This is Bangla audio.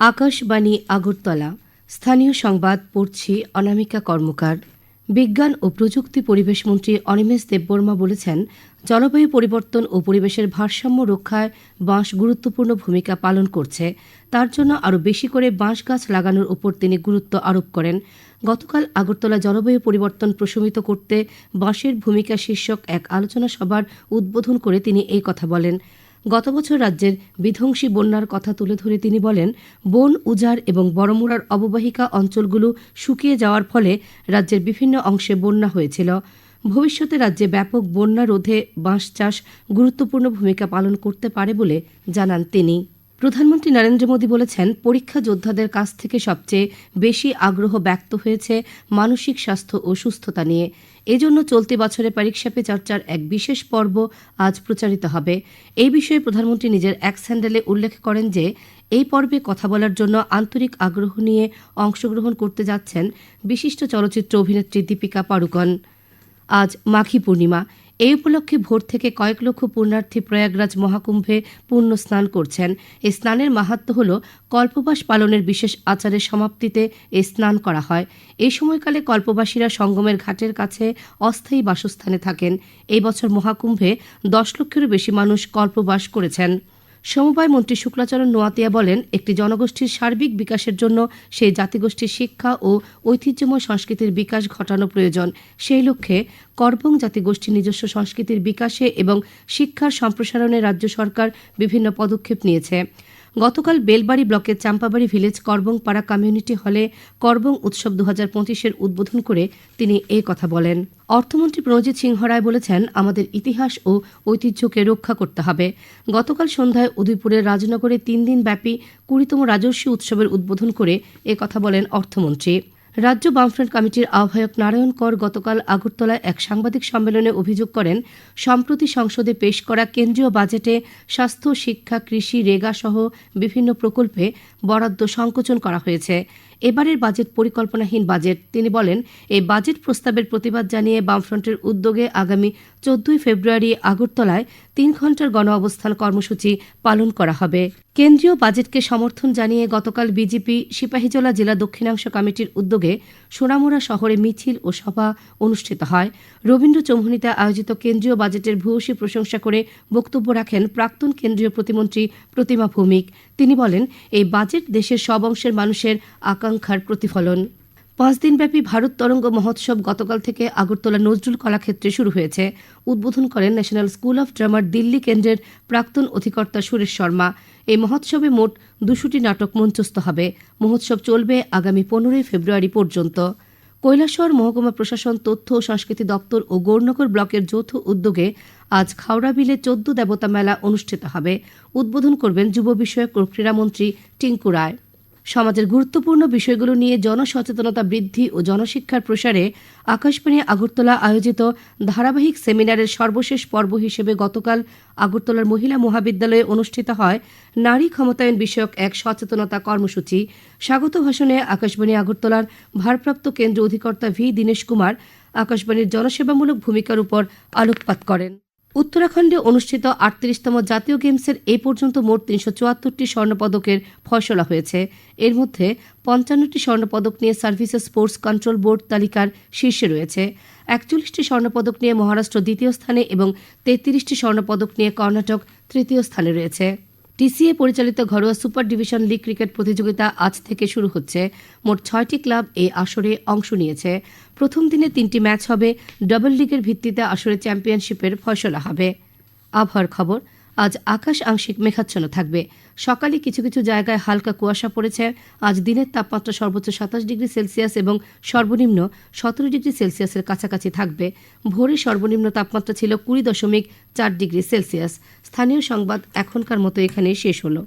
আকাশবাণী আগরতলা স্থানীয় সংবাদ পড়ছি অনামিকা কর্মকার। বিজ্ঞান ও প্রযুক্তি পরিবেশ মন্ত্রী অনিমেষ দেববর্মা বলেছেন, জলবায়ু পরিবর্তন ও পরিবেশের ভারসাম্য রক্ষায় বাঁশ গুরুত্বপূর্ণ ভূমিকা পালন করছে। তার জন্য আরও বেশি করে বাঁশ গাছ লাগানোর উপর তিনি গুরুত্ব আরোপ করেন। গতকাল আগরতলা জলবায়ু পরিবর্তন প্রশমিত করতে বাঁশের ভূমিকা শীর্ষক এক আলোচনা সভার উদ্বোধন করে তিনি এই কথা বলেন। গত বছর রাজ্যের বিধ্বংসী বন্যার কথা তুলে ধরে তিনি বলেন, বন উজাড় এবং বড়মুড়ার অববাহিকা অঞ্চলগুলো শুকিয়ে যাওয়ার ফলে রাজ্যের বিভিন্ন অংশে বন্যা হয়েছিল। ভবিষ্যতে রাজ্যে ব্যাপক বন্যা রোধে বাঁশ চাষ গুরুত্বপূর্ণ ভূমিকা পালন করতে পারে বলে জানান তিনি। প্রধানমন্ত্রী নরেন্দ্র মোদী বলেছেন, পরীক্ষা যোদ্ধাদের কাছ থেকে সবচেয়ে বেশি আগ্রহ ব্যক্ত হয়েছে মানসিক স্বাস্থ্য ও সুস্থতা নিয়ে। এজন্য চলতি বছরে পরীক্ষা পে চর্চার এক বিশেষ পর্ব আজ প্রচারিত হবে। এই বিষয়ে প্রধানমন্ত্রী নিজের এক স্যান্ডেলে উল্লেখ করেন যে, এই পর্বে কথা বলার জন্য আন্তরিক আগ্রহ নিয়ে অংশগ্রহণ করতে যাচ্ছেন বিশিষ্ট চলচ্চিত্র অভিনেত্রী দীপিকা পাড়ুকন। আজ মাখি পূর্ণিমা। এই উপলক্ষে ভোর থেকে কয়েক লক্ষ পুণ্যার্থী প্রয়াগরাজ মহাকুম্ভে পূর্ণ স্নান করছেন। এই স্নানের মাহাত্ম হল কল্পবাস পালনের বিশেষ আচারের সমাপ্তিতে এ স্নান করা হয়। এই সময়কালে কল্পবাসীরা সঙ্গমের ঘাটের কাছে অস্থায়ী বাসস্থানে থাকেন। এই বছর মহাকুম্ভে দশ লক্ষেরও বেশি মানুষ কল্পবাস করেছেন। সমবায় মন্ত্রী শুক্লাচরণ নোয়াতিয়া বলেন, একটি জনগোষ্ঠীর সার্বিক বিকাশের জন্য সেই জাতিগোষ্ঠীর শিক্ষা ও ঐতিহ্যময় সংস্কৃতির বিকাশ ঘটানো প্রয়োজন। সেই লক্ষ্যে করবং জাতিগোষ্ঠীর নিজস্ব সংস্কৃতির বিকাশে এবং শিক্ষার সম্প্রসারণে রাজ্য সরকার বিভিন্ন পদক্ষেপ নিয়েছে। গতকাল বেলবাড়ি ব্লকের চাম্পাবাড়ি ভিলেজ করবং পাড়া কমিউনিটি হলে করবং উৎসব দু হাজার পঁচিশের উদ্বোধন করে তিনি এই কথা বলেন। অর্থমন্ত্রী প্রণজিৎ সিংহ রায় বলেছেন, আমাদের ইতিহাস ও ঐতিহ্যকে রক্ষা করতে হবে। গতকাল সন্ধ্যায় উদয়পুরের রাজনগরে তিন দিন ব্যাপী কুড়িতম রাজস্বী উৎসবের উদ্বোধন করে কথা বলেন অর্থমন্ত্রী। রাজ্য বামফ্রন্ট কমিটির আহ্বায়ক নারায়ণ কর গতকাল আগরতলায় এক সাংবাদিক সম্মেলনে অভিযোগ করেন, সম্প্রতি সংসদে পেশ করা কেন্দ্রীয় বাজেটে স্বাস্থ্য, শিক্ষা, কৃষি রেগা সহ বিভিন্ন প্রকল্পে বরাদ্দ সংকোচন করা হয়েছে। এবারের বাজেট পরিকল্পনাহীন বাজেট। তিনি বলেন, এই বাজেট প্রস্তাবের প্রতিবাদ জানিয়ে বামফ্রন্টের উদ্যোগে আগামী চোদ্দই ফেব্রুয়ারি আগরতলায় তিন ঘণ্টার গণ অবস্থান কর্মসূচি পালন করা হবে। কেন্দ্রীয় বাজেটকে সমর্থন জানিয়ে গতকাল বিজেপি, সিপাহীজলা জেলা দক্ষিণাংশ কমিটির উদ্যোগে সোনামুড়া শহরে মিছিল ও সভা অনুষ্ঠিত হয়। রবীন্দ্র চৌমুহনীতে আয়োজিত কেন্দ্রীয় বাজেটের ভূয়সী প্রশংসা করে বক্তব্য রাখেন প্রাক্তন কেন্দ্রীয় প্রতিমন্ত্রী প্রতিমা ভৌমিক। তিনি বলেন, এই বাজেট দেশের সব অংশের মানুষের আকাঙ্ক্ষার প্রতিফলন। পাঁচ দিনব্যাপী ভারত তরঙ্গ মহোৎসব গতকাল থেকে আগরতলা নজরুল কলাক্ষেত্রে শুরু হয়েছে। উদ্বোধন করেন ন্যাশনাল স্কুল অফ ড্রামার দিল্লি কেন্দ্রের প্রাক্তন অধিকর্তা সুরেশ শর্মা। এই মহোৎসবে মোট দুশোটি নাটক মঞ্চস্থ হবে। মহোৎসব চলবে আগামী পনেরোই ফেব্রুয়ারি পর্যন্ত। কৈলাসহর মহকুমা প্রশাসন, তথ্য ও সংস্কৃতি দপ্তর ও গৌরনগর ব্লকের যৌথ উদ্যোগে আজ খাওড়া বিলে চোদ্দ দেবতা মেলা অনুষ্ঠিত হবে। উদ্বোধন করবেন যুব বিষয়ক ক্রীড়ামন্ত্রী টিঙ্কু রায়। সমাজের গুরুত্বপূর্ণ বিষয়গুলো নিয়ে জনসচেতনতা বৃদ্ধি ও জনশিক্ষার প্রসারে আকাশবাণী আগরতলা আয়োজিত ধারাবাহিক সেমিনারের সর্বশেষ পর্ব হিসেবে গতকাল আগরতলার মহিলা মহাবিদ্যালয়ে অনুষ্ঠিত হয় নারী ক্ষমতায়ন বিষয়ক এক সচেতনতা কর্মসূচি। স্বাগত ভাষণে আকাশবাণী আগরতলার ভারপ্রাপ্ত কেন্দ্র অধিকর্তা ভি. দীনেশ কুমার আকাশবাণীর জনসেবামূলক ভূমিকার উপর আলোকপাত করেন। উত্তরাখণ্ডে অনুষ্ঠিত আটত্রিশতম জাতীয় গেমসের এ পর্যন্ত মোট তিনশো চুয়াত্তরটি স্বর্ণপদকের ফয়সলা হয়েছে। এর মধ্যে পঞ্চান্নটি স্বর্ণপদক নিয়ে সার্ভিসেস স্পোর্টস কন্ট্রোল বোর্ড তালিকার শীর্ষে রয়েছে। একচল্লিশটি স্বর্ণপদক নিয়ে মহারাষ্ট্র দ্বিতীয় স্থানে এবং তেত্রিশটি স্বর্ণপদক নিয়ে কর্ণাটক তৃতীয় স্থানে রয়েছে। টিসিএ পরিচালিত ঘরোয়া সুপার ডিভিশন লিগ ক্রিকেট প্রতিযোগিতা আজ থেকে শুরু হচ্ছে। মোট ছয়টি ক্লাব এই আসরে অংশ নিয়েছে। প্রথম দিনে তিনটি ম্যাচ হবে। ডাবল লিগের ভিত্তিতে আসরে চ্যাম্পিয়নশিপের ফয়সলা হবে। আবহাওয়ার খবর আজ আকাশ আংশিক মেঘাচ্ছন্ন থাকবে। সকালে কিছু কিছু জায়গায় হালকা কুয়াশা পড়েছে। আজ দিনের তাপমাত্রা সর্বোচ্চ সাতাশ ডিগ্রি সেলসিয়াস এবং সর্বনিম্ন সতেরো ডিগ্রি সেলসিয়াসের কাছাকাছি থাকবে। ভোরে সর্বনিম্ন তাপমাত্রা ছিল কুড়ি দশমিক চার ডিগ্রি সেলসিয়াস। স্থানীয় সংবাদ এখনকার মতো এখানেই শেষ হলো।